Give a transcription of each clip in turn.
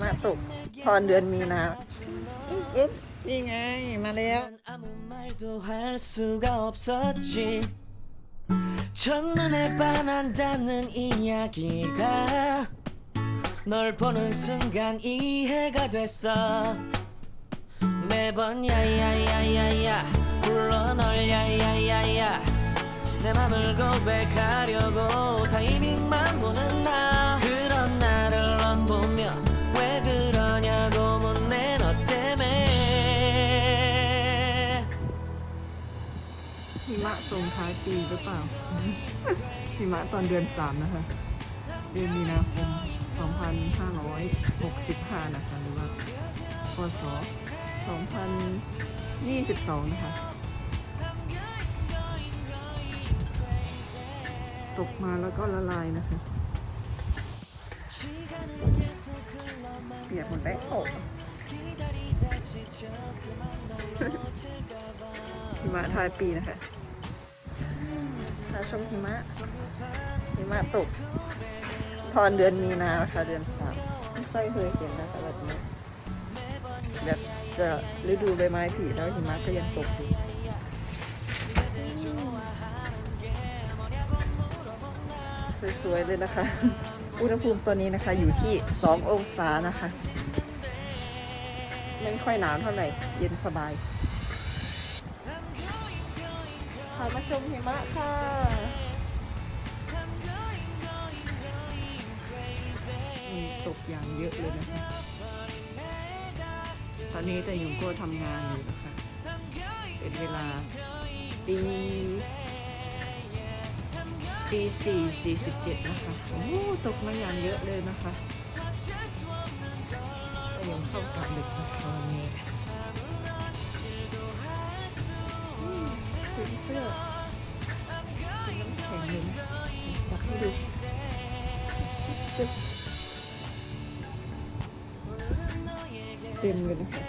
มะตกตอนเดือนมีนาอึ๊บนี่ไง มาแล้ว 아무 말도 할 수가 없었지 첫눈에 반한다는 이야기가 널 보는 순간 이해가 됐어 매번 야야야야야 불러 널 야야야야 내 맘을 고백하려고 타 หิมะส่งท้ายปีหรือเปล่า หิมะตอนเดือนสามนะคะ เดือนมีนาคม 2565 นะคะหรือว่าพศ2022 นะคะ ตกมาแล้วก็ละลายนะคะเปียกหมดแล้ว หิมะทายปีนะคะถ้าชมหิมะ หิมะตก ตอนเดือนมีนานะคะเดือนสามไม่ค่อยเคยเห็นนะคะแบบนี้แบบจะฤดูใบไม้ผลิแล้วหิมะก็ยังตกอยู่สวยๆเลยนะคะ อุณหภูมิตัวนี้นะคะอยู่ที่ 2 องศานะคะ ไม่ค่อยหนาวเท่าไหร่ เย็นสบายพามาชมหิมะค่ะมีตกอย่างเยอะเลยนะคะ ตอนนี้แต่ยุงก็ทำงานอยู่นะคะ เป็นเวลาตีตีสี่สี่สิบเจ็ดนะคะ โอ้ตกมาอย่างเยอะเลยนะคะ แต่ยุงเข้ากะดึกนะคะวันนี้ถึงเสื้อเป็นน้ำแข็งเลยนจับให้ดูเต็มเลยนะคะ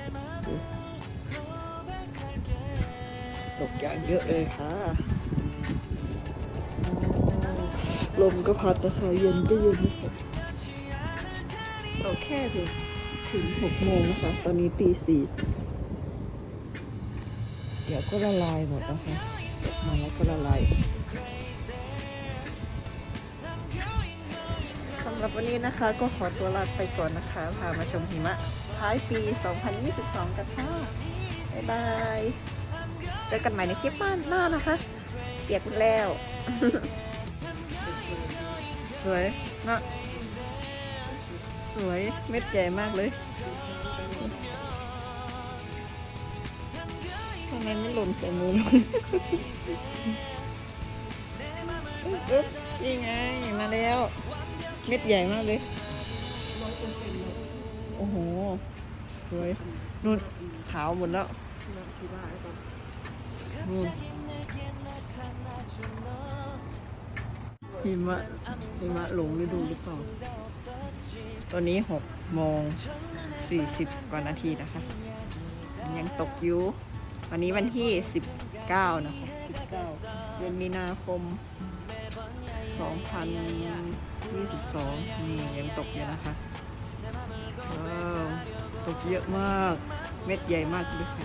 ตกยางเยอะเลยค่ะลมก็พัดนะคะเย็นก็เย็นนะคะตกแค่ถึง ถึงหกโมงนะคะตอนนี้ตีสี่เดี๋ยวก็ละลายหมดนะคะมาแล้วก็ละลายสำหรับวันนี้นะคะก็ขอตัวลาไปก่อนนะคะ พามาชมหิมะท้ายปี 2022 กันค่ะ บ๊ายบาย เจอกันใหม่ในคลิปหน้านะคะ เปียกแล้ว สวยนะ สวยเม็ดใหญ่มากเลยทำไมไม่หล่นใส่มือเลยอึ๊บนี่ไงมาแล้ว เม็ดใหญ่มากเลย โอ้โห สวยนู่นขาวหมดแล้วนู่น หิมะหิมะหลงฤดูหรือเปล่า ตอนนี้หกโมงสี่สิบกว่านาทีนะคะ ยังตกอยู่ วันนี้วันที่สิบเก้านะคะสิบเก้าเดือนมีนาคม2022นี่ยังตกอยู่นะคะว้าวตกเยอะมาก เม็ดใหญ่มากเลยค่ะ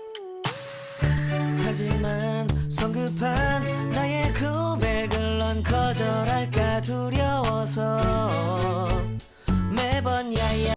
하지만 성급한 나의 고백을 넌 거절할까 두려워서